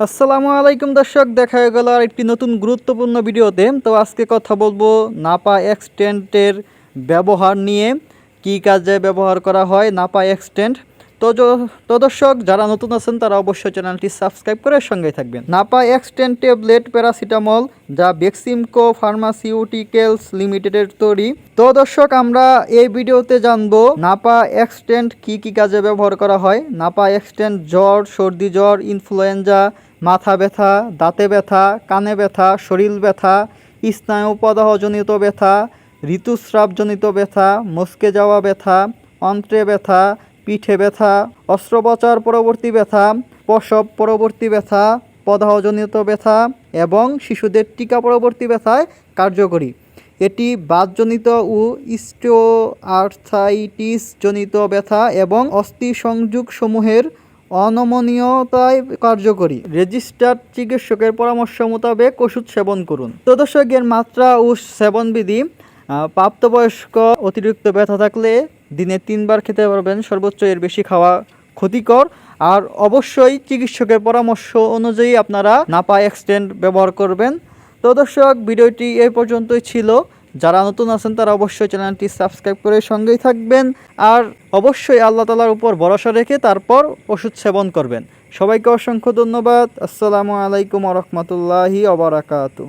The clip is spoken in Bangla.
আসসালামু আলাইকুম দর্শক, দেখা গেল আর একটি নতুন গুরুত্বপূর্ণ ভিডিওতে। তো আজকে কথা বলব নাপা এক্সটেন্টের ব্যবহার নিয়ে। কি কাজে ব্যবহার করা হয় নাপা এক্সটেন্ট? তো তো দর্শক, যারা নতুন আছেন, তারা অবশ্যই চ্যানেলটি সাবস্ক্রাইব করে সঙ্গে থাকবেন। নাপা এক্সটেন্ট ট্যাবলেট প্যারাসিটামল যা বেক্সিমকো ফার্মাসিউটিক্যালস লিমিটেডের তৈরি। তো দর্শক, আমরা এই ভিডিওতে জানব, নাপা এক্সটেন্ট কি কি কাজে ব্যবহার করা হয়? নাপা এক্সটেন্ট জ্বর, সর্দি জ্বর ইনফ্লুয়েঞ্জা মাথা ব্যথা, দাঁতে ব্যথা, কানে ব্যথা, শরীর ব্যথা স্নায়ু প্রদাহজনিত ব্যথা, ঋতুস্রাবজনিত ব্যথা, মস্কে যাওয়া ব্যথা, অন্ত্রে ব্যথা পিঠে ব্যথা, অস্ত্রোপচার পরবর্তী ব্যথা, প্রসব পরবর্তী ব্যথা প্রদাহজনিত ব্যথা এবং শিশুদের টিকা পরবর্তী ব্যথায় কার্যকরী। এটি বাতজনিত ও জনিত ব্যথা এবং অস্থি সংযোগ সমূহের অনমনীয়তায় কার্যকরী। রেজিস্টার্ড চিকিৎসকের পরামর্শ মোতাবেক ওষুধ সেবন করুন। তো দর্শক এর মাত্রা ও সেবনবিধি প্রাপ্তবয়স্ক অতিরিক্ত ব্যথা থাকলে দিনে তিনবার খেতে পারবেন। সর্বোচ্চ এর বেশি খাওয়া ক্ষতিকর। আর অবশ্যই চিকিৎসকের পরামর্শ অনুযায়ী আপনারা নাপা এক্সটেন্ড ব্যবহার করবেন। তো দর্শক, ভিডিওটি এই পর্যন্তই ছিল। যারা নতুন আছেন, তারা অবশ্যই চ্যানেলটি সাবস্ক্রাইব করে সঙ্গেই থাকবেন। আর অবশ্যই আল্লাহ তালার উপর ভরসা রেখে তারপর ওষুধ সেবন করবেন। সবাইকে অসংখ্য ধন্যবাদ। আসসালামু আলাইকুম রহমতুল্লাহি অবরাকাতু